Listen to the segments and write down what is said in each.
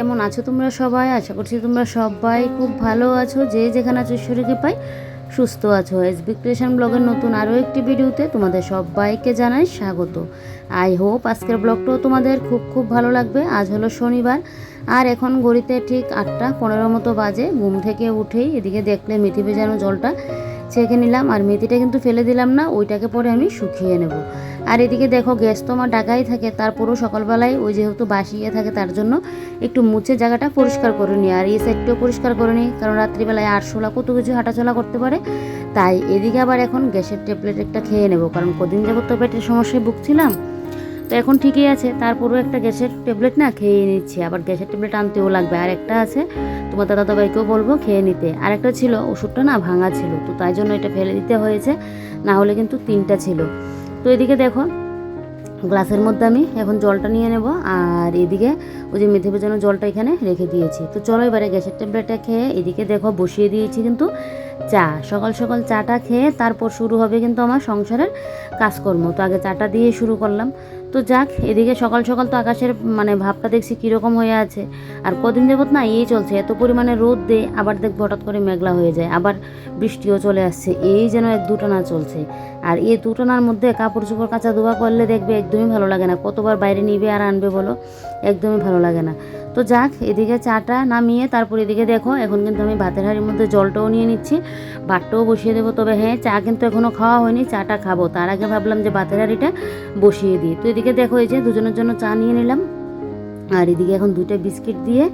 কেমন আছো? তোমরা সবাই? আশা করছি তোমরা সবাই খুব ভালো আছো। যে যেখানে আছো ঈশ্বরীকে পাই সুস্থ আছো। এসবি ক্রিয়েশন ব্লগের নতুন আরও একটি ভিডিওতে তোমাদের সবাইকে জানাই স্বাগত। আই হোপ আজকের ব্লগটাও তোমাদের খুব খুব ভালো লাগবে। আজ হলো শনিবার, আর এখন ঘড়িতে ঠিক আটটা পনেরো মতো বাজে। ঘুম থেকে উঠেই এদিকে দেখলে মেথি ভেজানো জলটা ছেঁকে নিলাম। আর মেথিটা কিন্তু ফেলে দিলাম না, ওইটাকে পরে আমি শুকিয়ে নেব। আর এদিকে দেখো, গ্যাস তো আমার ডাকাই থাকে। তারপরেও সকালবেলায় ওই যেহেতু বাসিয়ে থাকে, তার জন্য একটু মুছে জায়গাটা পরিষ্কার করে নিই। আর এই সাইডটাও পরিষ্কার করে নিই, কারণ রাত্রিবেলায় আরশোলা কত কিছু হাঁটাচলা করতে পারে। তাই এদিকে আবার এখন গ্যাসের ট্যাবলেট একটা খেয়ে নেব, কারণ কদিন যাবত তো পেটের সমস্যায় ভুগছিলাম। তো এখন ঠিকই আছে, তারপরেও একটা গ্যাসের ট্যাবলেট না খেয়ে নিচ্ছি। আবার গ্যাসের ট্যাবলেট আনতেও লাগবে। আর একটা আছে, তোমার দাদা দাদাভাইকেও বলব খেয়ে নিতে। আর একটা ছিল, ওষুধটা না ভাঙা ছিল, তো তাই জন্য এটা ফেলে দিতে হয়েছে। না হলে কিন্তু তিনটা ছিল। তো এদিকে দেখো, গ্লাসের মধ্যে আমি এখন জলটা নিয়ে নেব, আর এদিকে ওই যে মেথি ভেজানো জলটা এখানে রেখে দিয়েছি। তো চলো এবারে গ্যাসের ট্যাবলেটটা খেয়ে এদিকে দেখো বসিয়ে দিয়েছি কিন্তু। চা, সকাল সকাল চাটা খেয়ে তারপর শুরু হবে কিন্তু আমার সংসারের কাজকর্ম। তো আগে চাটা দিয়ে শুরু করলাম। তো যাক, এদিকে সকাল সকাল তো আকাশের মানে ভাবটা দেখছি কীরকম হয়ে আছে। আর কদিন যাবত না এই চলছে, এত পরিমাণে রোদ দে, আবার দেখব হঠাৎ করে মেঘলা হয়ে যায়, আবার বৃষ্টিও চলে আসছে, এই যেন এক দুটানা চলছে। আর এই দুটানার মধ্যে কাপড় চোপড় কাঁচা ধোয়া করলে দেখবে একদমই ভালো লাগে না, কতবার বাইরে নিবে আর আনবে বলো, একদমই ভালো লাগে না। তো যাক, এদিকে চাটা নামিয়ে তারপর এদিকে দেখো, এখন কিন্তু আমি ভাতের হাড়ির মধ্যে জলটাও নিয়ে নিচ্ছি ভাতটাও বসিয়ে দেবো। তবে হ্যাঁ চা কিন্তু এখনও খাওয়া হয়নি, চাটা খাব। তার আগে ভাবলাম যে ভাতের হাড়িটা বসিয়ে দিই। তো এদিকে দেখো, এই যে দুজনের জন্য চা নিয়ে নিলাম। আর এদিকে এখন দুইটা বিস্কিট দিয়ে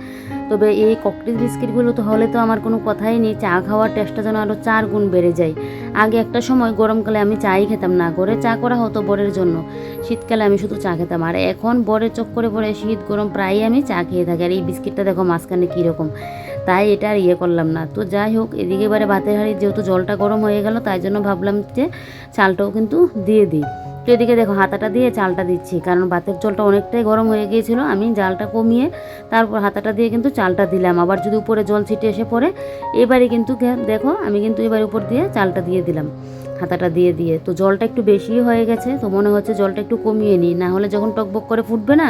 তবে এই ককটেল বিস্কিটগুলো তো হলে তো আমার কোনো কথাই নেই। চা খাওয়ার টেস্টটা যেন আরও চার গুণ বেড়ে যায়। আগে একটা সময় গরমকালে আমি চাই খেতাম না করে চা করা হতো বরের জন্য। শীতকালে আমি শুধু চা খেতাম। আর এখন বরের চোখ করে পরে শীত, গরম প্রায়ই আমি চা খেয়ে থাকি। আর এই বিস্কিটটা দেখো মাঝখানে কীরকম। তাই এটা আর ইয়ে করলাম না। তো যাই হোক, এদিকে এবারে ভাতের হাঁড়ি যেহেতু জলটা গরম হয়ে গেল, তাই জন্য ভাবলাম যে চালটাও কিন্তু দিয়ে দিই। তো এদিকে দেখো, হাতাটা দিয়ে চালটা দিচ্ছি, কারণ ভাতের জলটা অনেকটাই গরম হয়ে গিয়েছিল। আমি জালটা কমিয়ে তারপর হাতাটা দিয়ে কিন্তু চালটা দিলাম। আবার যদি উপরে জল ছিটে এসে পড়ে, এবারে কিন্তু দেখো, আমি কিন্তু এবার উপর দিয়ে চালটা দিয়ে দিলাম, হাতাটা দিয়ে দিয়ে। তো জলটা একটু বেশি হয়ে গেছে, তো মনে হচ্ছে জলটা একটু কমিয়ে নিই। না হলে যখন টকবক করে ফুটবে না,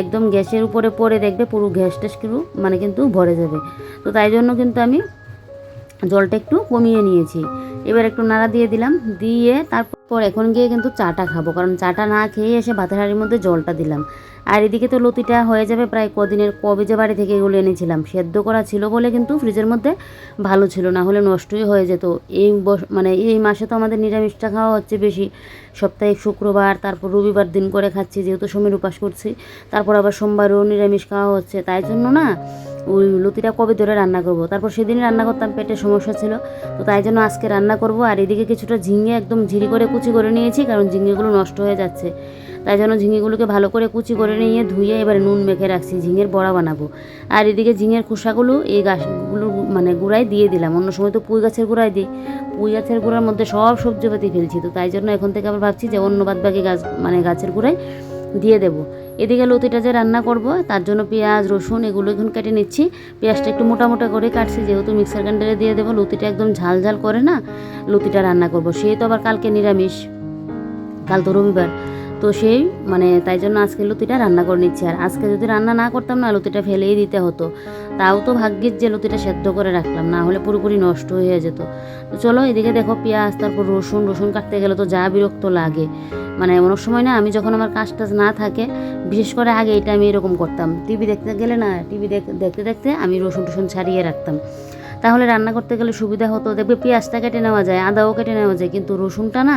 একদম গ্যাসের উপরে পড়ে দেখবে পুরো গ্যাস ট্যাস কিন্তু মানে কিন্তু ভরে যাবে। তো তাই জন্য কিন্তু আমি জলটা একটু কমিয়ে নিয়েছি। এবার একটু নাড়া দিয়ে দিলাম, দিয়ে তারপর এখন গিয়ে কিন্তু চাটা খাব। কারণ চাটা না খেয়ে এসে ভাতের হাঁড়ির মধ্যে জলটা দিলাম। আর এদিকে তো লতিটা হয়ে যাবে প্রায় কদিনের। কবে যে বাড়ি থেকে এগুলো এনেছিলাম। সেদ্ধ করা ছিল বলে কিন্তু ফ্রিজের মধ্যে ভালো ছিল না। হলে নষ্টই হয়ে যেত। এই মানে এই মাসে তো আমাদের নিরামিষটা খাওয়া হচ্ছে বেশি। সপ্তাহে শুক্রবার, তারপর রবিবার দিন করে খাচ্ছি যেহেতু সমীর উপাস করছি। তারপর আবার সোমবারও নিরামিষ খাওয়া হচ্ছে। তাই জন্য না ওই লতিটা কবে ধরে রান্না করব? তারপর সেদিনই রান্না করতাম, পেটের সমস্যা ছিল। তো তাই জন্য আজকে রান্না করব। আর এদিকে কিছুটা ঝিঙে একদম ঝিরি করে কুচি করে নিয়েছি, কারণ ঝিঙেগুলো নষ্ট হয়ে যাচ্ছে। তাই জন্য ঝিঙেগুলোকে ভালো করে কুচি করে নিয়ে ধুয়ে এবারে নুন মেখে রাখছি ঝিঙের বড়া বানাবো। আর এদিকে ঝিঙের খোসাগুলো এই গাছগুলো মানে গুঁড়ায় দিয়ে দিলাম। অন্য সময় তো পুঁই গাছের গুঁড়ায় দিই। পুঁই গাছের গুঁড়ার মধ্যে সব সবজিপাতি ফেলছি, তো তাই জন্য এখন থেকে আবার ভাবছি যে অন্য বাদ বাকি গাছ মানে গাছের গুঁড়ায় দিয়ে দেবো। এদিকে লতিটা যে রান্না করব, তার জন্য পেঁয়াজ, রসুন, এগুলো এখন কেটে নিচ্ছি। পেঁয়াজটা একটু মোটা মোটা করে কাটছি, যেহেতু মিক্সার গ্রাইন্ডারে দিয়ে দেবো, লতিটা একদম ঝাল ঝাল করে না, লতিটা রান্না করব। সে তো আবার কালকে নিরামিষ, কাল তো রবিবার। তো সেই মানে তাই জন্য আজকে লতিটা রান্না করে নিচ্ছি। আর আজকে যদি রান্না না করতাম, না, লতিটা ফেলেই দিতে হতো। তাও তো ভাগ্যের যে লতিটা সেদ্ধ করে রাখলাম, না হলে পুরোপুরি নষ্ট হয়ে যেত। তো চলো এদিকে দেখো পেঁয়াজ, তারপর রসুন রসুন কাটতে গেলে তো যা বিরক্ত লাগে। মানে অনেক সময় না, আমি যখন আমার কাজ টাজ না থাকে, বিশেষ করে আগে এটা আমি এরকম করতাম। টিভি দেখতে গেলে না টিভি দেখতে দেখতে আমি রসুন টসুন ছাড়িয়ে রাখতাম। তাহলে রান্না করতে গেলে সুবিধা হতো। দেখবে পেঁয়াজটা কেটে নেওয়া যায়, আদাও কেটে নেওয়া যায়, কিন্তু রসুনটা না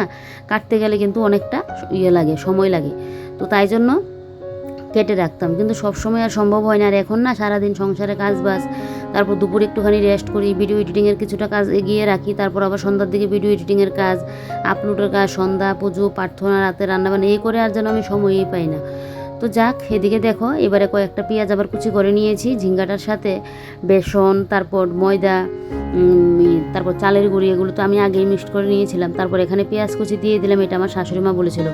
কাটতে গেলে কিন্তু অনেকটা ইয়ে লাগে, সময় লাগে। তো তাই জন্য কেটে রাখতাম। কিন্তু সব সময় আর সম্ভব হয় না। আর এখন না সারাদিন সংসারে কাজ বাজ তারপর দুপুরে একটুখানি রেস্ট করি ভিডিও এডিটিংয়ের কিছুটা কাজ এগিয়ে রাখি, তারপর আবার সন্ধ্যার দিকে ভিডিও এডিটিংয়ের কাজ আপলোডের কাজ, সন্ধ্যা, পুজো, প্রার্থনা রাতে রান্নাবান্না এই করে আর যেন আমি সময়ই পাই না। তো যাক, এদিকে দেখো, এবারে কয়েকটা পেঁয়াজ আবার কুচি করে নিয়েছি, ঝিঙ্গাটার সাথে বেসন, তারপর ময়দা তারপর চালের গুঁড়ি, এগুলো তো আমি আগেই মিক্সড করে নিয়েছিলাম। তারপর এখানে পেঁয়াজ কুচি দিয়ে দিলাম, এটা আমার শাশুড়ি মা বলেছিল।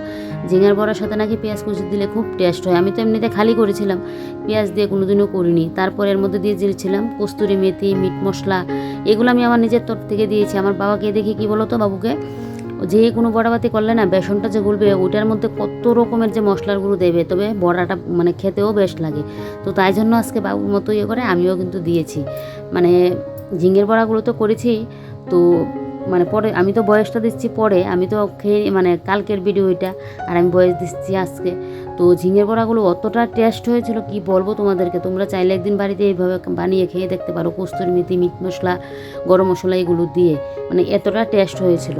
ঝিঙার বড়ার সাথে নাকি পেঁয়াজ কুচি দিলে খুব টেস্ট হয়। আমি তো এমনিতে খালি করেছিলাম, পেঁয়াজ দিয়ে কোনোদিনও করিনি। তারপর এর মধ্যে দিয়ে দিয়েছিলাম কস্তুরি মেথি, মিট মশলা, এগুলো আমি আমার নিজের তরফ থেকে দিয়েছি। আমার বাবাকে দেখি কি বলো তো বাবুকে? যে কোনো বড়া বড়াবাতি করলে না বেসনটা যে গুলবে ওটার মধ্যে কত রকমের যে মশলার গুঁড়ো দেবে, তবে বড়াটা মানে খেতেও বেশ লাগে। তো তাই জন্য আজকে বাবুর মতো ইয়ে করে আমিও কিন্তু দিয়েছি। মানে ঝিঙের বড়াগুলো তো করেছি, তো মানে পরে আমি তো বয়সটা দিচ্ছি পরে, আমি তো খেয়ে মানে কালকের ভিডিও এটা আর আমি বয়স দিচ্ছি আজকে। তো ঝিঙের বড়াগুলো অতটা টেস্ট হয়েছিল, কি বলব তোমাদেরকে? তোমরা চাইলে একদিন বাড়িতে এইভাবে বানিয়ে খেয়ে দেখতে পারো, কস্তুরি মেথি, মিট মশলা, গরম মশলা এগুলো দিয়ে। মানে এতটা টেস্ট হয়েছিল।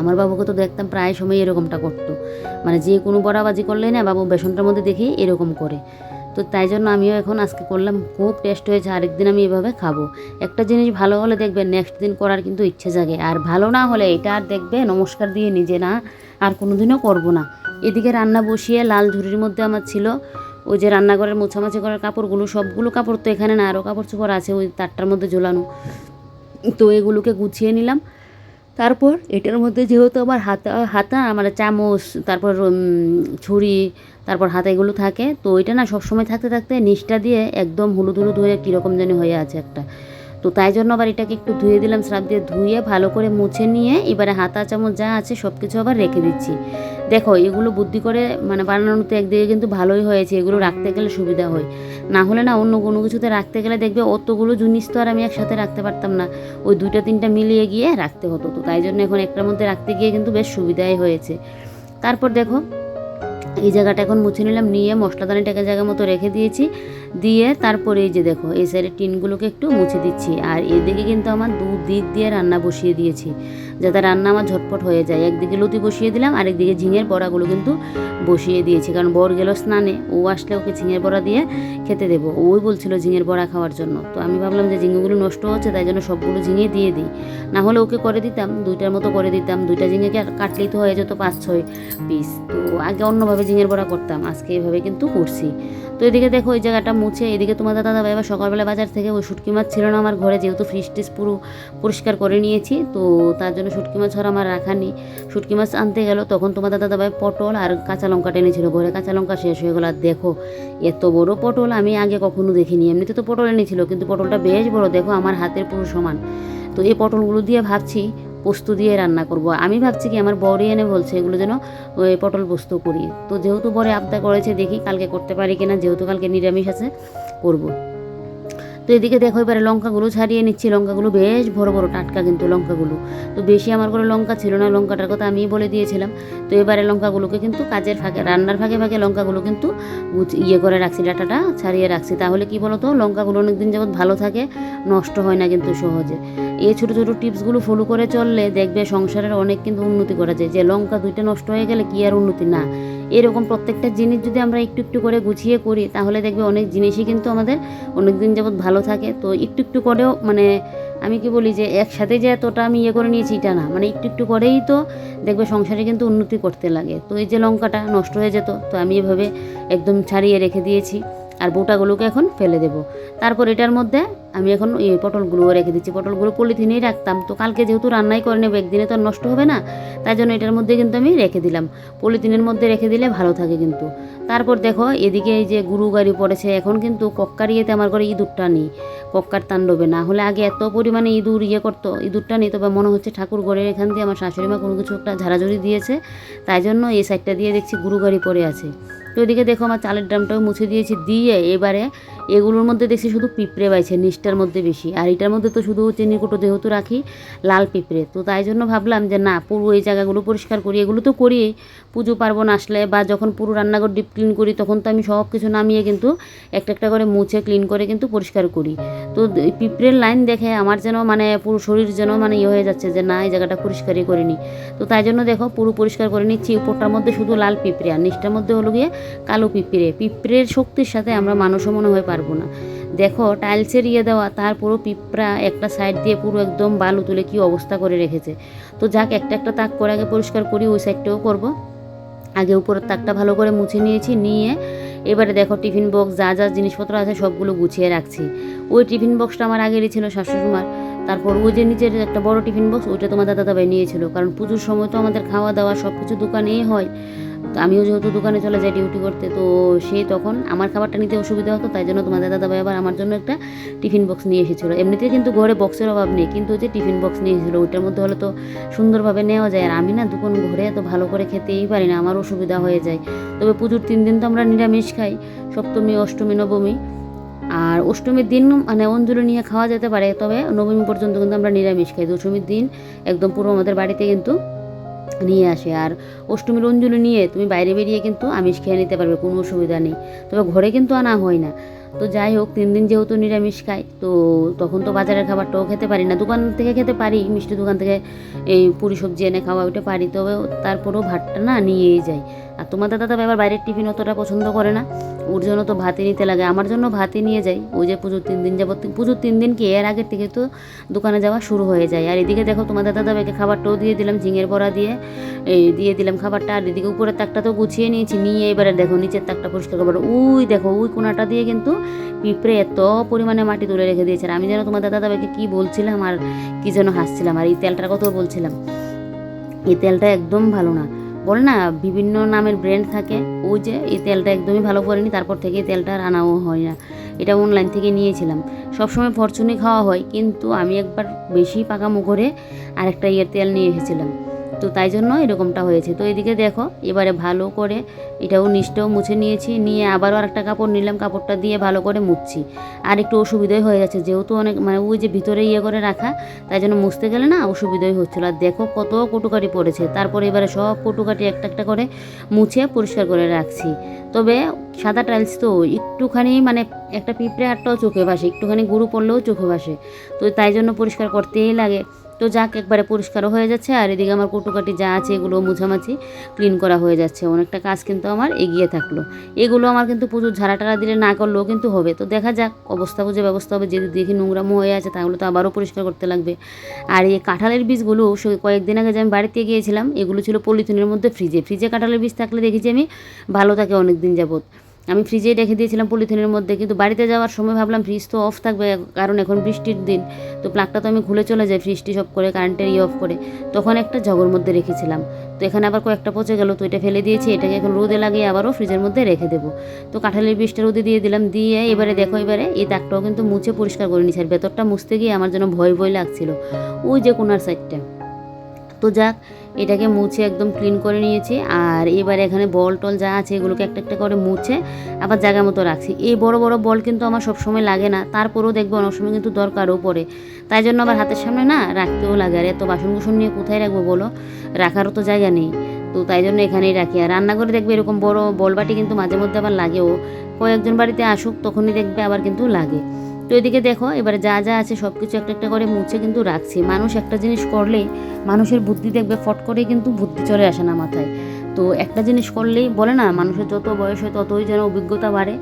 আমার বাবুকে তো দেখতাম প্রায় সময় এরকমটা করতো। মানে যে কোনো বড়াবাজি করলেই না বাবু বেসনটার মধ্যে দেখি এরকম করে। তো তাই জন্য আমিও এখন আজকে করলাম, খুব টেস্ট হয়েছে, আরেকদিন আমি এভাবে খাব। একটা জিনিস ভালো হলে দেখবে নেক্সট দিন করার কিন্তু ইচ্ছে জাগে। আর ভালো না হলে এটা আর দেখবে, নমস্কার দিয়ে নিজে না আর কোনোদিনও করব না। এদিকে রান্না বসিয়ে লাল ঝুড়ির মধ্যে আমার ছিল। ওই যে রান্নাঘরের মোছামাছি করার কাপড়গুলো, সবগুলো কাপড় তো এখানে না, আরও কাপড় চোপড় আছে ওই তারটার মধ্যে ঝোলানো। তো এগুলোকে গুছিয়ে নিলাম। তারপর এটার মধ্যে যেহেতু আমার হাতা হাতা মানে চামচ, তারপর ছুরি, তারপর হাতা এগুলো থাকে, তো ওইটা না সবসময় থাকতে থাকতে নিষ্ঠা দিয়ে একদম হলুদ হলুদ হয়ে কীরকম যেন হয়ে আছে একটা। তো তাই জন্য আবার এটাকে একটু ধুয়ে দিলাম, স্রাব দিয়ে ধুয়ে ভালো করে মুছে নিয়ে এবারে হাতা চামচ যা আছে সব কিছু আবার রেখে দিচ্ছি। দেখো, এগুলো বুদ্ধি করে মানে বানানোতে একদিকে কিন্তু ভালোই হয়েছে, এগুলো রাখতে গেলে সুবিধা হয়। না হলে না অন্য কোনো কিছুতে রাখতে গেলে দেখবে অতগুলো জিনিস তো আর আমি একসাথে রাখতে পারতাম না। ওই দুইটা তিনটা মিলিয়ে গিয়ে রাখতে হতো তো, তাই জন্য এখন একটার মধ্যে রাখতে গিয়ে কিন্তু বেশ সুবিধাই হয়েছে। তারপর দেখো, এই জায়গাটা এখন মুছে নিলাম, নিয়ে মশলাদানিটাকে জায়গা মতো রেখে দিয়েছি। দিয়ে তারপরে এই যে দেখো, এই সাইডের টিনগুলোকে একটু মুছে দিচ্ছি। আর এদিকে কিন্তু আমার দু দিক দিয়ে রান্না বসিয়ে দিয়েছি, যাতে রান্না আমার ঝটপট হয়ে যায়। একদিকে লতি বসিয়ে দিলাম আর একদিকে ঝিঙের বড়াগুলো কিন্তু বসিয়ে দিয়েছি। কারণ বর গেল স্নানে, ও আসলে ওকে ঝিঙের বড়া দিয়ে খেতে দেবো। ওই বলছিল ঝিঙের বড়া খাওয়ার জন্য। তো আমি ভাবলাম যে ঝিঙেগুলো নষ্ট হচ্ছে, তাই জন্য সবগুলো ঝিঙে দিয়ে দিই। না হলে ওকে করে দিতাম, দুইটার মতো করে দিতাম। দুইটা ঝিঙেকে কাটলেই তো হয়ে যেত পাঁচ, ছয় পিস তো আগে অন্যভাবে ঝিঙের বড়া করতাম, আজকে এভাবে কিন্তু করছি। তো এদিকে দেখো, ওই জায়গাটা মুছে এদিকে তোমার দাদা ভাই আবার সকালবেলা বাজার থেকে ওই শুটকি মাছ ছিল না আমার ঘরে, যেহেতু ফ্রিজ টিস পুরো পরিষ্কার করে নিয়েছি, তো তার জন্য শুটকি মাছ আর আমার রাখা নেই। শুটকি মাছ আনতে গেল, তখন তোমার দাদা ভাই পটল আর কাঁচা লঙ্কা টেনেছিল ঘরে। কাঁচা লঙ্কা শেষ হয়ে গেলো, আর দেখো, এত বড় পটল আমি আগে কখনো দেখিনি। এমনিতে তো পটল এনেছিল, কিন্তু পটলটা বেশ বড়, দেখো আমার হাতের পুরো সমান। তো এই পটলগুলো দিয়ে ভাবছি পোস্ত দিয়ে রান্না করব। আমি ভাবছি কি, আমার বড়ি এনে বলছে এগুলো যেন, ওই পটল পোস্ত করি। তো যেহেতু বরে আবদা করেছে, দেখি কালকে করতে পারি কিনা, যেহেতু কালকে নিরামিষ আছে, করব। তো এদিকে দেখো এবারে লঙ্কাগুলো ছাড়িয়ে নিচ্ছি, লঙ্কাগুলো বেশ বড় বড় টাটকা কিন্তু লঙ্কাগুলো। তো বেশি আমার করে লঙ্কা ছিল না, লঙ্কাটার কথা আমি বলে দিয়েছিলাম। তো এবারে লঙ্কাগুলোকে কিন্তু কাজের ফাঁকে, রান্নার ফাঁকে ফাঁকে লঙ্কাগুলো কিন্তু ইয়ে করে রাখছি, ডাটাটা ছাড়িয়ে রাখছি। তাহলে কি বলতো, লঙ্কাগুলো অনেকদিন যাবত ভালো থাকে, নষ্ট হয় না কিন্তু সহজে। এই ছোটো ছোটো টিপসগুলো ফলো করে চললে দেখবে সংসারের অনেক কিন্তু উন্নতি করা যায়। যে লঙ্কা দুইটা নষ্ট হয়ে গেলে কি আর উন্নতি? না। এরকম প্রত্যেকটা জিনিস যদি আমরা একটু একটু করে গুছিয়ে করি, তাহলে দেখবে অনেক জিনিসই কিন্তু আমাদের অনেক দিন যাবৎ ভালো থাকে। তো একটু একটু করেও মানে আমি কি বলি যে একসাথে যে এতটা আমি ইয়ে করে নিয়েছি এটা না। মানে একটু একটু করেই তো দেখবে সংসারে কিন্তু উন্নতি করতে লাগে। তো এই যে লঙ্কাটা নষ্ট হয়ে যেত, তো আমি এভাবে একদম ছাড়িয়ে রেখে দিয়েছি। আর বোটাগুলোকে এখন ফেলে দেবো। তারপর এটার মধ্যে আমি এখন এই পটলগুলোও রেখে দিচ্ছি। পটলগুলো পলিথিনেই রাখতাম। তো কালকে যেহেতু রান্নাই করে নেব, একদিনে তো আর নষ্ট হবে না, তাই জন্য এটার মধ্যে কিন্তু আমি রেখে দিলাম। পলিথিনের মধ্যে রেখে দিলে ভালো থাকে কিন্তু। তারপর দেখো, এদিকে এই যে গুরু গাড়ি পড়েছে, এখন কিন্তু কক্কারিয়েতে আমার ঘরে ইঁদুরটা নেই। কক্কার তাণ্ডবে না, হলে আগে এত পরিমাণে ইঁদুর ইয়ে করতো, ইঁদুরটা নেই, তবে মনে হচ্ছে ঠাকুর ঘরের এখান দিয়ে আমার শাশুড়ি মা কোনো কিছু একটা ঝাড়াঝুড়ি দিয়েছে। তাই জন্য এই সাইডটা দিয়ে দেখছি গুরু গাড়ি পড়ে আছে। তো এদিকে দেখো আমার চালের ড্রামটাও মুছে দিয়েছি, দিয়ে এবারে এগুলোর মধ্যে দেখছি শুধু পিঁপড়ে বাইছে নিষ্ঠার মধ্যে বেশি। আর এটার মধ্যে তো শুধু চিনি কুটো যেহেতু রাখি, লাল পিঁপড়ে। তো তাই জন্য ভাবলাম যে না, পুরো এই জায়গাগুলো পরিষ্কার করি। এগুলো তো করি, পুজো পার্বণ আসলে বা যখন পুরো রান্নাঘর ডিপ ক্লিন করি, তখন তো আমি সব কিছু নামিয়ে কিন্তু একটা একটা করে মুছে ক্লিন করে কিন্তু পরিষ্কার করি। তো পিঁপড়ের লাইন দেখে আমার যেন মানে পুরো শরীর যেন মানে ইয়ে হয়ে যাচ্ছে যে না, এই জায়গাটা পরিষ্কারই করিনি তো তাই জন্য দেখো পুরো পরিষ্কার করে নিচ্ছি। উপরটার মধ্যে শুধু লাল পিঁপড়ে আর নিচটার মধ্যে হলো গিয়ে কালো পিঁপড়ে। পিঁপড়ের শক্তির সাথে আমরা মানুষও মনে হয় পারব না। দেখো টাইলসের ইয়ে দেওয়া, তার পুরো পিঁপড়া একটা সাইড দিয়ে পুরো একদম বালু তুলে কি অবস্থা করে রেখেছে। তো যাক, একটা একটা তাক করে আগে পরিষ্কার করি, ওই সাইডটাও করব। আগে উপরের তাকটা ভালো করে মুছে নিয়েছি, নিয়ে এবারে দেখো টিফিন বক্স, যা যা জিনিসপত্র আছে সবগুলো গুছিয়ে রাখছি। ওই টিফিন বক্সটা আমার আগেরই ছিল শাশুড়িমার তারপর ওই যে নিচের একটা বড় টিফিন বক্স, ওইটা তোমার দাদা দাদাভাই নিয়েছিল। কারণ পুজোর সময় তো আমাদের খাওয়া দাওয়া সব কিছু দোকানেই হয়। তো আমিও যেহেতু দোকানে চলে যাই ডিউটি করতে, তো সে তখন আমার খাবারটা নিতে অসুবিধা হতো, তাই জন্য তোমাদের দাদাভাই আবার আমার জন্য একটা টিফিন বক্স নিয়ে এসেছিল। এমনিতে কিন্তু ঘরে বক্সের অভাব নেই, কিন্তু যে টিফিন বক্স নিয়ে এসেছিল, ওইটার মধ্যে হলে তো সুন্দরভাবে নেওয়া যায়। আর আমি না দোকান ঘরে এত ভালো করে খেতেই পারি না, আমার অসুবিধা হয়ে যায়। তবে পুজোর তিন দিন তো আমরা নিরামিষ খাই, সপ্তমী, অষ্টমী, নবমী। আর অষ্টমীর দিন মানে অঞ্জলি নিয়ে খাওয়া যেতে পারে, তবে নবমী পর্যন্ত কিন্তু আমরা নিরামিষ খাই। দশমীর দিন একদম পুরো আমাদের বাড়িতে কিন্তু নিয়ে আসে। আর অষ্টমীর অঞ্জলি নিয়ে তুমি বাইরে বেরিয়ে কিন্তু আমিষ খেয়ে নিতে পারবে, কোনো অসুবিধা নেই। তবে ঘরে কিন্তু আনা হয় না। তো যাই হোক তিন দিন যেহেতু নিরামিষ খাই, তো তখন তো বাজারের খাবারটাও খেতে পারি না। দোকান থেকে খেতে পারি, মিষ্টি দোকান থেকে এই পুরি সবজি এনে খাওয়া ওইটা পারি, তবে তারপরেও ভাতটা না নিয়েই যাই। আর তোমাদের দাদা এবার বাইরের টিফিন অতটা পছন্দ করে না, ওর জন্য তো ভাতই নিতে লাগে। আমার জন্য ভাতই নিয়ে যাই, ওই যে পুজোর তিন দিন যাবত, পুজোর তিন দিন কি, এর আগের থেকে তো দোকানে যাওয়া শুরু হয়ে যায়। আর এদিকে দেখো, তোমাদের দাদাভাইকে খাবারটাও দিয়ে দিলাম, ঝিঙের বড়া দিয়ে, এই দিয়ে দিলাম খাবারটা। আর এদিকে উপরের তাকটা তো গুছিয়ে নিয়েছি, নিয়ে এবারে দেখো, নিচের তাকটা পরিষ্কার করব ওই দেখো, ওই কোনাটা দিয়ে কিন্তু পিঁপড়ে এত পরিমাণে মাটি তুলে রেখে দিয়েছে আমি যেন তোমাদের দাদাভাইকে কী বলছিলাম আর কী যেন হাসছিলাম, আর এই তেলটার কথাও বলছিলাম। এই তেলটা একদম ভালো না। বল না, বিভিন্ন নামের ব্র্যান্ড থাকে। ওই যে এই তেলটা একদমই ভালো করেনি, তারপর থেকে তেলটা আর আনাও হয় না। এটা অনলাইন থেকে নিয়েছিলাম। সবসময় ফরচুনি খাওয়া হয়, কিন্তু আমি একবার বেশি পাকামো করে আরেকটা ইয়ের তেল নিয়ে এসেছিলাম। তো তাই জন্য এরকমটা হয়েছে। তো এদিকে দেখো, এবারে ভালো করে এটাও নিচটাও মুছে নিয়েছি, নিয়ে আবারও আরেকটা কাপড় নিলাম, কাপড়টা দিয়ে ভালো করে মুছছি। আর একটু অসুবিধাই হয়ে যাচ্ছে, যেহেতু অনেক মানে ওই যে ভিতরে ইয়ে করে রাখা, তাই জন্য মুছতে গেলে না অসুবিধাই হচ্ছিল। আর দেখো কত কটুকাটি পড়েছে, তারপরে এবারে সব কটুকাটি একটা একটা করে মুছে পরিষ্কার করে রাখছি। তবে সাদা টাইলস তো একটুখানি মানে একটা পিঁপড়ে হাটটাও চোখে ভাসে, একটুখানি গুঁড়ো পড়লেও চোখে ভাসে। তো তাই জন্য পরিষ্কার করতেই লাগে। তো যাক, একবারে পরিষ্কারও হয়ে যাচ্ছে, আর এদিকে আমার কুটুকাটি যা আছে এগুলো মুছামাছি ক্লিন করা হয়ে যাচ্ছে। অনেকটা কাজ কিন্তু আমার এগিয়ে থাকল। এগুলো আমার কিন্তু প্রচুর ঝাড়া টাড়া দিলে না করলেও কিন্তু হবে। তো দেখা যাক, অবস্থা বুঝে ব্যবস্থা হবে। যদি দেখি নোংরামো হয়ে আছে, তাহলে তো আবারও পরিষ্কার করতে লাগবে। আর এই কাঁঠালের বীজগুলো কয়েকদিন আগে যে আমি বাড়িতে গিয়েছিলাম, এগুলো ছিল পলিথিনের মধ্যে ফ্রিজে। ফ্রিজে কাঁঠালের বীজ থাকলে দেখেছি আমি ভালো থাকে অনেক দিন যাবত আমি ফ্রিজেই রেখে দিয়েছিলাম পলিথিনের মধ্যে, কিন্তু বাড়িতে যাওয়ার সময় ভাবলাম ফ্রিজ তো অফ থাকবে, কারণ এখন বৃষ্টির দিন। তো প্লাগটা তো আমি খুলে চলে যাই ফ্রিজটি সব করে কারেন্টের ইয়ে অফ করে। তখন একটা জগর মধ্যে রেখেছিলাম। তো এখানে আবার কয়েকটা পচে গেল, তো এটা ফেলে দিয়েছি, এটাকে এখন রোদে লাগিয়ে আবারও ফ্রিজের মধ্যে রেখে দেবো। তো কাঁঠালের বীজটা রোদে দিয়ে দিলাম, দিয়ে এবারে দেখো এবারে এই দাগটাও কিন্তু মুছে পরিষ্কার করে নিচ্ছি আর ভেতরটা মুছতে গিয়ে আমার জন্য ভয় ভয় লাগছিল। ওই যে কোনার সাইডটা তো যাক এটাকে মুছে একদম ক্লিন করে নিয়েছি। আর এবার এখানে বল টল যা আছে এগুলোকে একটা একটা করে মুছে আবার জায়গা মতো রাখছি। এই বড় বড় বল কিন্তু আমার সব সময় লাগে না। তারপরেও দেখব অনেক সময় কিন্তু দরকারও পড়ে তাই জন্য আবার হাতের সামনে না রাখতেও লাগে। আর এত বাসন কুসন নিয়ে কোথায় রাখব বলো? রাখারও তো জায়গা নেই। তো তাই জন্য এখানেই রাখি। আর রান্নাঘরে দেখবে এরকম বড় বলবাটি কিন্তু মাঝে মধ্যে আবার লাগেও। কয়েকজন বাড়িতে আসুক তখনই দেখবে আবার কিন্তু লাগে। তো এদিকে দেখো, এবারে যা যা আছে সব কিছু একটা একটা করে মুছে কিন্তু রাখছি। মানুষ একটা জিনিস করলেই মানুষের বুদ্ধি দেখবে, ফট করেই কিন্তু বুদ্ধি চলে আসে না মাথায়। তো একটা জিনিস করলেই বলে না, মানুষের যত বয়স হয় ততই যেন অভিজ্ঞতা বাড়ে।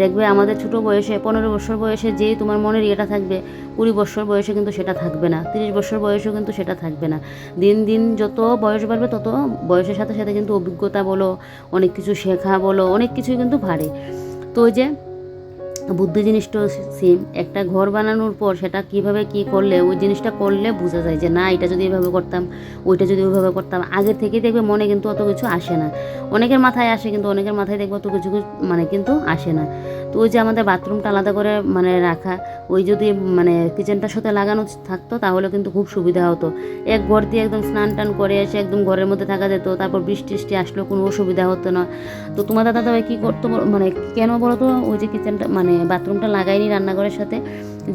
দেখবে আমাদের ছোট বয়সে, পনেরো বছর বয়সে যেই তোমার মনের ইয়েটা থাকবে, কুড়ি বছর বয়সে কিন্তু সেটা থাকবে না, তিরিশ বছর বয়সেও কিন্তু সেটা থাকবে না। দিন দিন যত বয়স বাড়বে, তত বয়সের সাথে সাথে কিন্তু অভিজ্ঞতা বলো, অনেক কিছু শেখা বলো, অনেক কিছুই কিন্তু বাড়ে। তো ওই যে বুদ্ধি জিনিসটা সেম একটা ঘর বানানোর পর সেটা কীভাবে কি করলে, ওই জিনিসটা করলে বোঝা যায় যে, না, এটা যদি এভাবে করতাম, ওইটা যদি ওইভাবে করতাম। আগে থেকেই দেখবে মনে কিন্তু অত কিছু আসে না। অনেকের মাথায় আসে কিন্তু, অনেকের মাথায় দেখবে অত কিছু মানে কিন্তু আসে না। তো ওই যে আমাদের বাথরুমটা আলাদা করে মানে রাখা, ওই যদি মানে কিচেনটার সাথে লাগানো থাকতো, তাহলে কিন্তু খুব সুবিধা হতো। এক ঘর দিয়ে একদম স্নান টান করে এসে একদম ঘরের মধ্যে থাকা যেত, তারপর বৃষ্টি টিষ্টি আসলেও কোনো অসুবিধা হতো না। তো তোমার দাদা দাদা কী করতো মানে কেন বলো তো ওই যে কিচেনটা মানে বাথরুমটা লাগাইনি রান্নাঘরের সাথে।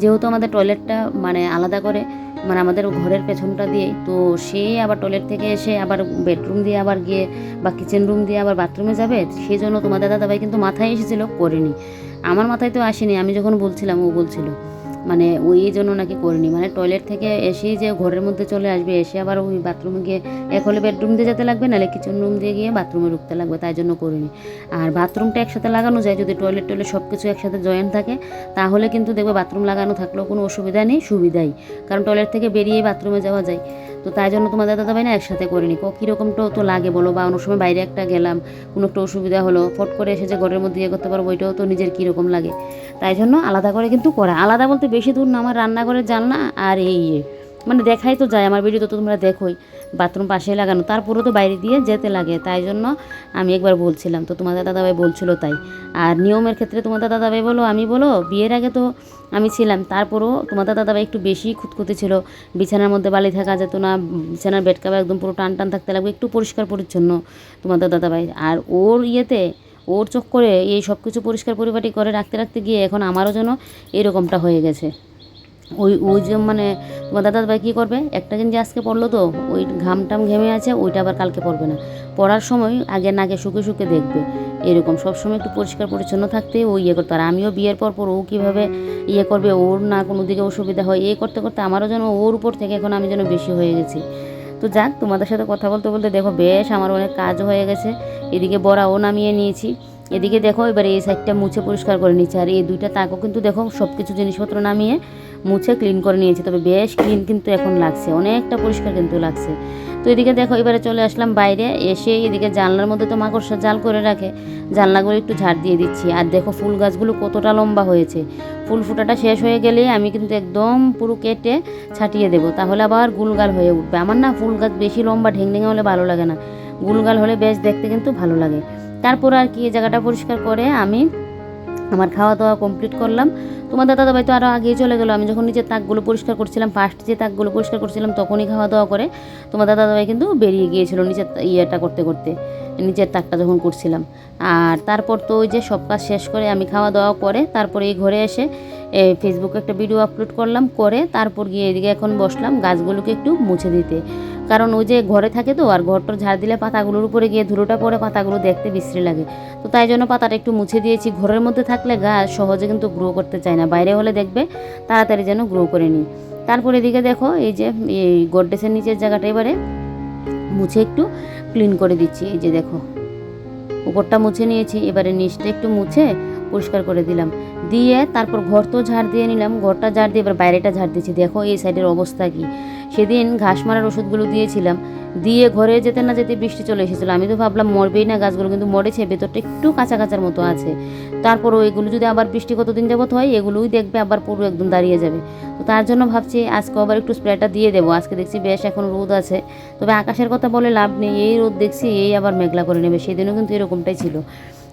যেহেতু আমাদের টয়লেটটা মানে আলাদা করে মানে আমাদের ঘরের পেছনটা দিয়ে, তো সে আবার টয়লেট থেকে এসে আবার বেডরুম দিয়ে আবার গিয়ে বা কিচেন রুম দিয়ে আবার বাথরুমে যাবে সেই জন্য তোমাদের দাদাভাই কিন্তু মাথায় এসেছিল করেনি। আমার মাথায় তো আসেনি, আমি যখন বলছিলাম, ও বলছিল মানে ওই জন্য নাকি করিনি। মানে টয়লেট থেকে এসেই যে ঘরের মধ্যে চলে আসবে, এসে আবার ওই বাথরুমে গিয়ে এক হলে বেডরুম দিয়ে যেতে লাগবে, নাহলে কিচেন রুম দিয়ে গিয়ে বাথরুমে ঢুকতে লাগবে, তাই জন্য করিনি। আর বাথরুমটা একসাথে লাগানো যায়, যদি টয়লেট টয়লেট সব কিছু একসাথে জয়েন্ট থাকে, তাহলে কিন্তু দেখবে বাথরুম লাগানো থাকলেও কোনো অসুবিধা নেই, সুবিধাই। কারণ টয়লেট থেকে বেরিয়ে বাথরুমে যাওয়া যায়। তো তাই জন্য তোমাদের দাদা ভাই না একসাথে করিনি। ক কীরকমটা তো লাগে বলো? বা অনেক সময় বাইরে একটা গেলাম, কোনো একটা অসুবিধা হলো, ফট করে এসে যে ঘরের মধ্যে ইয়ে করতে পারব, ওইটাও তো নিজের কীরকম লাগে। তাই জন্য আলাদা করে কিন্তু করা। আলাদা বলতে বেশি দূর না, আমার রান্নাঘরের জানলা আর এই ইয়ে। মানে দেখাই তো যায়, আমার ভিডিও তো তোমরা দেখোই। বাথরুম পাশে লাগানো। তারপরেও তো বাইরে দিয়ে যেতে লাগে, তাই জন্য আমি একবার বলছিলাম। তো তোমাদের দাদাভাই বলছিল তাই। আর নিয়মের ক্ষেত্রে তোমাদের দাদাভাই বলো, আমি বলো, বিয়ের আগে তো আমি ছিলাম। তারপরও তোমাদের দাদাভাই একটু বেশি খুঁতখুঁতে ছিল। বিছানার মধ্যে বালি থাকা যেত না, বিছানার বেড কাভার একদম পুরো টান টান থাকতে লাগবে, একটু পরিষ্কার পরিচ্ছন্ন তোমাদের দাদাভাই। আর ওর ইয়েতে, ওর চোখ করে এই সব কিছু পরিষ্কার পরিপাটি করে রাখতে রাখতে গিয়ে এখন আমারও যেন এরকমটা হয়ে গেছে। ওই ওই যে মানে তোমার দাদা ভাই কী করবে? একটা গেঞ্জি আজকে পড়ল তো, ওই ঘাম টাম ঘেমে আছে, ওইটা আবার কালকে পড়বে না। পড়ার সময় আগে নাকে শুকে শুকে দেখবে। এরকম সবসময় একটু পরিষ্কার পরিচ্ছন্ন থাকতে, ও ইয়ে করতো আর আমিও বিয়ের পর পর ও কীভাবে ইয়ে করবে, ওর না কোনো দিকে অসুবিধা হয় এই করতে করতে আমারও যেন ওর উপর থেকে এখন আমি যেন বেশি হয়ে গেছি। তো যাক, তোমাদের সাথে কথা বলতে বলতে দেখো বেশ আমার অনেক কাজ হয়ে গেছে। এদিকে বড়াও নামিয়ে নিয়েছি। এদিকে দেখো এবার এই সাইডটা মুছে পরিষ্কার করে নিচ্ছি। আর এই দুইটা তাকও কিন্তু দেখো সব কিছু জিনিসপত্র নামিয়ে মুছে ক্লিন করে নিয়েছি। তবে বেশ ক্লিন কিন্তু এখন লাগছে। অনেকটা পরিষ্কার কিন্তু লাগছে। তো এদিকে দেখো, এবারে চলে আসলাম বাইরে। এসে এদিকে জানলার মধ্যে তো মাকড়সা জাল করে রাখে। জানলাগুলো একটু ঝাড় দিয়ে দিচ্ছি। আর দেখো, ফুল গাছগুলো কতটা লম্বা হয়েছে। ফুল ফুটাটা শেষ হয়ে গেলে আমি কিন্তু একদম পুরো কেটে ছাটিয়ে দেবো। তাহলে আবার গুলগাল হয়ে উঠবে। আমার না ফুল গাছ বেশি লম্বা ঢেং ঢেঙে হলে ভালো লাগে না। গুলগাল হলে বেশ দেখতে কিন্তু ভালো লাগে। তারপর আর কি, এই জায়গাটা পরিষ্কার করে আমি আমার খাওয়া দাওয়া কমপ্লিট করলাম। তোমার দাদা দাবাই তো আরও আগেই চলে গেলো। আমি যখন নিচের তাকগুলো পরিষ্কার করছিলাম ফার্স্ট যে তাকগুলো পরিষ্কার করছিলাম, তখনই খাওয়া দাওয়া করে তোমার দাদা দাবাই কিন্তু বেরিয়ে গিয়েছিল নিচের ইয়েটা করতে করতে নিচের তাকটা যখন করছিলাম। আর তারপর তো ওই যে সব কাজ শেষ করে আমি খাওয়া দাওয়া করে তারপরে এই ঘরে এসে ফেসবুকে একটা ভিডিও আপলোড করলাম, করে তারপর গিয়ে এদিকে এখন বসলাম গাছগুলোকে একটু মুছে দিতে। কারণ ওই যে ঘরে থাকে তো, আর ঘরটার ঝাড় দিলে পাতাগুলোর উপরে গিয়ে ধুলোটা পরে পাতাগুলো দেখতে বিশ্রী লাগে। তো তাই জন্য পাতাটা একটু মুছে দিয়েছি। ঘরের মধ্যে থাকলে গাছ সহজে কিন্তু গ্রো করতে চায় না। বাইরে হলে দেখবে তাড়াতাড়ি যেন গ্রো করে নিই। তারপর এদিকে দেখো, এই যে, এই গোড্রেসের নিচের জায়গাটা এবারে মুছে একটু ক্লিন করে দিচ্ছি। এই যে দেখো, উপরটা মুছে নিয়েছি। এবারে নিচটা একটু মুছে পরিষ্কার করে দিলাম। দিয়ে তারপর ঘর তো ঝাড় দিয়ে নিলাম। ঘরটা ঝাড় দিয়ে এবার বাইরেটা ঝাড় দিচ্ছি। দেখো এই সাইডের অবস্থা কি। সেদিন ঘাস মারার ওষুধগুলো দিয়েছিলাম। দিয়ে ঘরে যেতে না যেতে বৃষ্টি চলে এসেছিল। আমি তো ভাবলাম মরবেই না গাছগুলো, কিন্তু মরেছে, ভেতরটা একটু কাঁচা কাঁচার মতো আছে। তারপর এগুলো যদি আবার বৃষ্টি কতদিন যাবত হয়, এগুলোই দেখবে, আবার পুরো একদম দাঁড়িয়ে যাবে। তো তার জন্য ভাবছি, আজকে আবার একটু স্প্রেটা দিয়ে দেবো। আজকে দেখছি বেশ এখন রোদ আছে। তবে আকাশের কথা বলে লাভ নেই। এই রোদ দেখছি, এই আবার মেঘলা করে নেবে। সেদিনও কিন্তু এরকমটাই ছিল।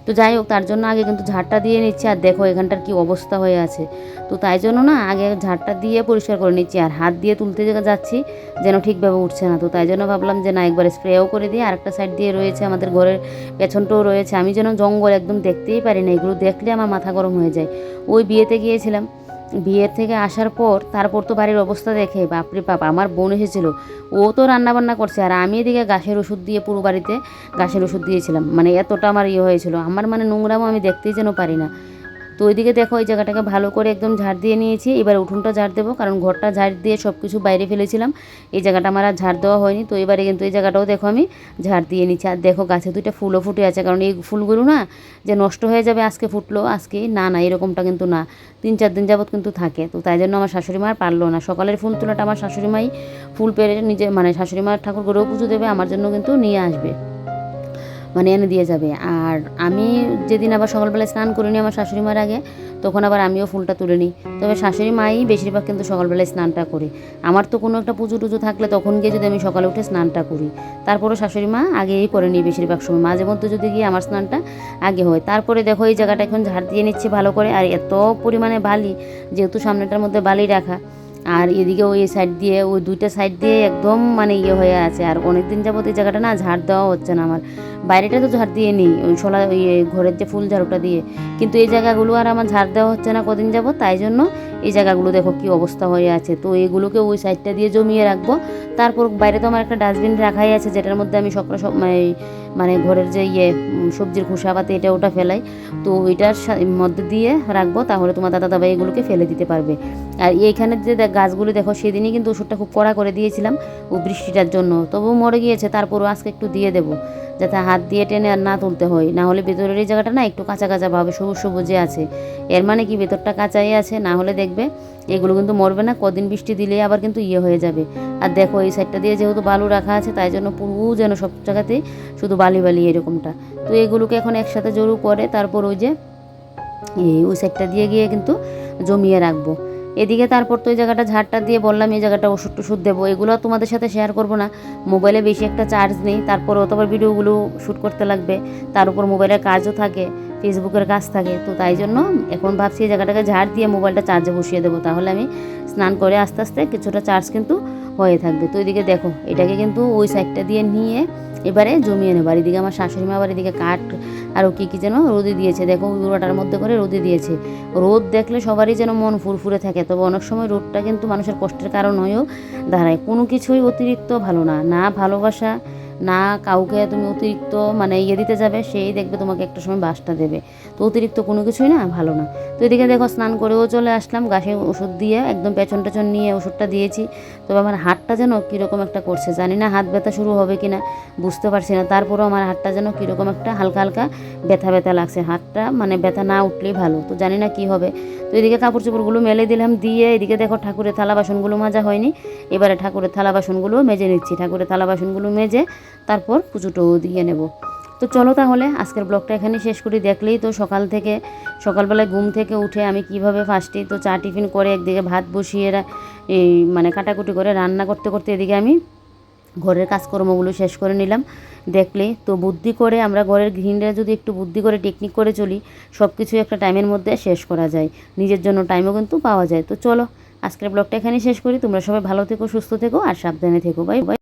তো যাই হোক, তার জন্য আগে কিন্তু ঝাড়টা দিয়ে নিচ্ছি। আর দেখো এখানটার কি অবস্থা হয়ে আছে। তো তাই জন্য না, আগে ঝাড়টা দিয়ে পরিষ্কার করে নিচ্ছি। আর হাত দিয়ে তুলতে যাচ্ছি, যেন ঠিকভাবে উঠছে না। তো তাই জন্য ভাবলাম যে না, একবার স্প্রেও করে দিয়ে আরেকটা সাইড দিয়ে রয়েছে আমাদের ঘরের পেছনটাও রয়েছে। আমি যেন জঙ্গল একদম দেখতেই পারি না, এগুলো দেখলে আমার মাথা গরম হয়ে যায়। ওই বিয়েতে গিয়েছিলাম। বিয়ের থেকে আসার পর তারপর তো বাড়ির অবস্থা দেখে, বাপরে বাপ, আমার বোন এসেছিল। ও তো রান্নাবান্না করছে, আর আমি এদিকে গাছের ওষুধ দিয়ে পুরো বাড়িতে গাছের ওষুধ দিয়েছিলাম। মানে এতটা আমার ইয়ে হয়েছিল। আমার মানে নোংরামো আমি দেখতেই যেন পারি না। তো ওইদিকে দেখো ওই জায়গাটাকে ভালো করে একদম ঝাড় দিয়ে নিয়েছি। এবার উঠোনটা ঝাড় দেবো, কারণ ঘরটা ঝাড় দিয়ে সব কিছু বাইরে ফেলেছিলাম। এই জায়গাটা আমার আর ঝাড় দেওয়া হয়নি, তো এবারে কিন্তু এই জায়গাটাও দেখো আমি ঝাড় দিয়ে নিচ্ছি। আর দেখো গাছে দুইটা ফুলও ফুটে আছে, কারণ এই ফুলগুলো না যে নষ্ট হয়ে যাবে আজকে ফুটলো, আজকে না না, এরকমটা কিন্তু না। তিন, চার দিন যাবত কিন্তু থাকে, তো তাই জন্য আমার শাশুড়ি মা পারল না। সকালের ফুল তোলাটা আমার শাশুড়ি মাই ফুল পেরে নিজে মানে শাশুড়ি মার ঠাকুর করেও পুজো দেবে, আমার জন্য কিন্তু নিয়ে আসবে। মানে এনে দিয়ে যাবে। আর আমি যেদিন আবার সকালবেলায় স্নান করিনি আমার শাশুড়ি মার আগে, তখন আবার আমিও ফুলটা তুলে নিই তবে শাশুড়ি মাই বেশিরভাগ কিন্তু সকালবেলায় স্নানটা করে। আমার তো কোনো একটা পুজো টুজো থাকলে তখন গিয়ে যদি আমি সকালে উঠে স্নানটা করি। তারপরে শাশুড়ি মা আগেই করে নিই বেশিরভাগ সময়। মাঝে মধ্যে যদি গিয়ে আমার স্নানটা আগে হয়। তারপরে দেখো এই জায়গাটা এখন ঝাড় দিয়ে নিচ্ছি ভালো করে। আর এত পরিমাণে বালি, যেহেতু সামনেটার মধ্যে বালি রাখা আর এদিকে ওই সাইড দিয়ে, ওই দুইটা সাইড দিয়ে একদম মানে ইয়ে হয়ে আছে। আর অনেক দিন যাবত এই জায়গাটা না ঝাড় দেওয়া হচ্ছে না আমার। বাইরেটা তো ঝাড় দিয়ে নেই, ওই শোলা ওই ঘরের যে ফুল ঝাড়ুটা দিয়ে। কিন্তু এই জায়গাগুলো আর আমার ঝাড় দেওয়া হচ্ছে না কদিন যাবত তাই জন্য এই জায়গাগুলো দেখো কি অবস্থা হয়ে আছে। তো এগুলোকে ওই সাইডটা দিয়ে জমিয়ে রাখব। তারপর বাইরে তো আমার একটা ডাস্টবিন রাখাই আছে, যেটার মধ্যে আমি সকালে সব মানে মানে ঘরের যে ইয়ে সবজির সবজির খোসাপাতি এটা ওটা ফেলাই। তো ওইটার মধ্যে দিয়ে রাখব, তাহলে তোমার দাদা দাবাই এগুলোকে ফেলে দিতে পারবে। আর এইখানে যে দেখ গাছগুলো দেখো, সেদিনই কিন্তু ওষুধটা খুব কড়া করে দিয়েছিলাম ও বৃষ্টিটার জন্য। তবুও মরে গিয়েছে, তারপরও আজকে একটু দিয়ে দেবো। যাতে হাত দিয়ে টেনে আর না তুলতে হয়। না হলে ভেতরের এই জায়গাটা না একটু কাঁচা কাঁচা ভাবে সবুজ সবুজে আছে। এর মানে কি, ভেতরটা কাঁচাই আছে, না হলে দেখবে, এগুলো কিন্তু মরবে না, কদিন বৃষ্টি দিলে আবার কিন্তু ইয়ে হয়ে যাবে। আর দেখো, এই সাইডটা দিয়ে যেহেতু বালু রাখা আছে, তাই জন্য পুরো যেন সব জায়গাতেই শুধু বালি বালি এরকমটা। তো এগুলোকে এখন একসাথে জড়ো করে, তারপর ওই যে, এই ওই সাইডটা দিয়ে গিয়ে কিন্তু জমিয়ে রাখব। এদিকে তারপর তো ওই জায়গাটা ঝাড়টা দিয়ে বললাম, এই জায়গাটা ওষুধ টষুধ দেবো। এগুলো তোমাদের সাথে শেয়ার করব না। মোবাইলে বেশি একটা চার্জ নেই তারপর অতবার ভিডিওগুলো শ্যুট করতে লাগবে। তার উপর মোবাইলের কাজও থাকে। ফেসবুকের কাজ থাকে। তো তাই জন্য এখন ভাবছি এই জায়গাটাকে ঝাড় দিয়ে মোবাইলটা চার্জে বসিয়ে দেবো। তাহলে আমি স্নান করে আস্তে আস্তে কিছুটা চার্জ কিন্তু হয়ে থাকবে। তো এদিকে দেখো, এটাকে কিন্তু ওই সাইডটা দিয়ে নিয়ে এবারে জমিয়ে নেব। আর এদিকে আমার শাশুড়ি মা আবার এদিকে কাঠ আরও কী কী যেন রোদে দিয়েছে। দেখো উড়োটার মধ্যে করে রোদে দিয়েছে। রোদ দেখলে সবারই যেন মন ফুরফুরে থাকে। তবে অনেক সময় রোদটা কিন্তু মানুষের কষ্টের কারণ হয়েও দাঁড়ায়। কোনো কিছুই অতিরিক্ত ভালো না। না ভালোবাসা না কাউকে তুমি অতিরিক্ত মানে ইয়ে দিতে যাবে, সেই দেখবে তোমাকে একটা সময় বাসটা দেবে। তো অতিরিক্ত কোনো কিছুই না, ভালো না। তো এদিকে দেখো স্নান করেও চলে আসলাম, গাছে ওষুধ দিয়ে একদম পেছন টেছন নিয়ে ওষুধটা দিয়েছি। তবে আমার হাতটা যেন কীরকম একটা করছে, জানি না হাত ব্যথা শুরু হবে কি না, বুঝতে পারছি না। তারপরেও আমার হাতটা যেন কীরকম একটা হালকা হালকা ব্যথা ব্যথা লাগছে, হাতটা মানে ব্যথা না উঠলেই ভালো, তো জানি না কি হবে। তো এদিকে কাপড় চোপড়গুলো মেলে দিলাম, দিয়ে এদিকে দেখো ঠাকুরের থালা বাসনগুলো মাজা হয়নি। এবারে ঠাকুরের থালা বাসনগুলো মেজে নিচ্ছি। ঠাকুরের থালা বাসনগুলো মেজে তারপর পুজোটাও দিয়ে নেব। তো চলো তাহলে, আজকের ব্লগটা এখানে শেষ করি। দেখলেই তো সকাল থেকে, সকালবেলায় ঘুম থেকে উঠে আমি কীভাবে ফার্স্টে তো চা টিফিন করে, একদিকে ভাত বসিয়ে এই মানে কাটাকুটি করে রান্না করতে করতে এদিকে আমি ঘরের কাজকর্মগুলো শেষ করে নিলাম। দেখলে তো বুদ্ধি করে আমরা ঘরের গৃহিণীরা যদি একটু বুদ্ধি করে টেকনিক করে চলি সব কিছু একটা টাইমের মধ্যে শেষ করা যায়। নিজের জন্য টাইমও কিন্তু পাওয়া যায়। তো চলো, আজকের ব্লগটা এখানেই শেষ করি। তোমরা সবাই ভালো থেকো, সুস্থ থেকো, আর সাবধানে থেকো। Bye bye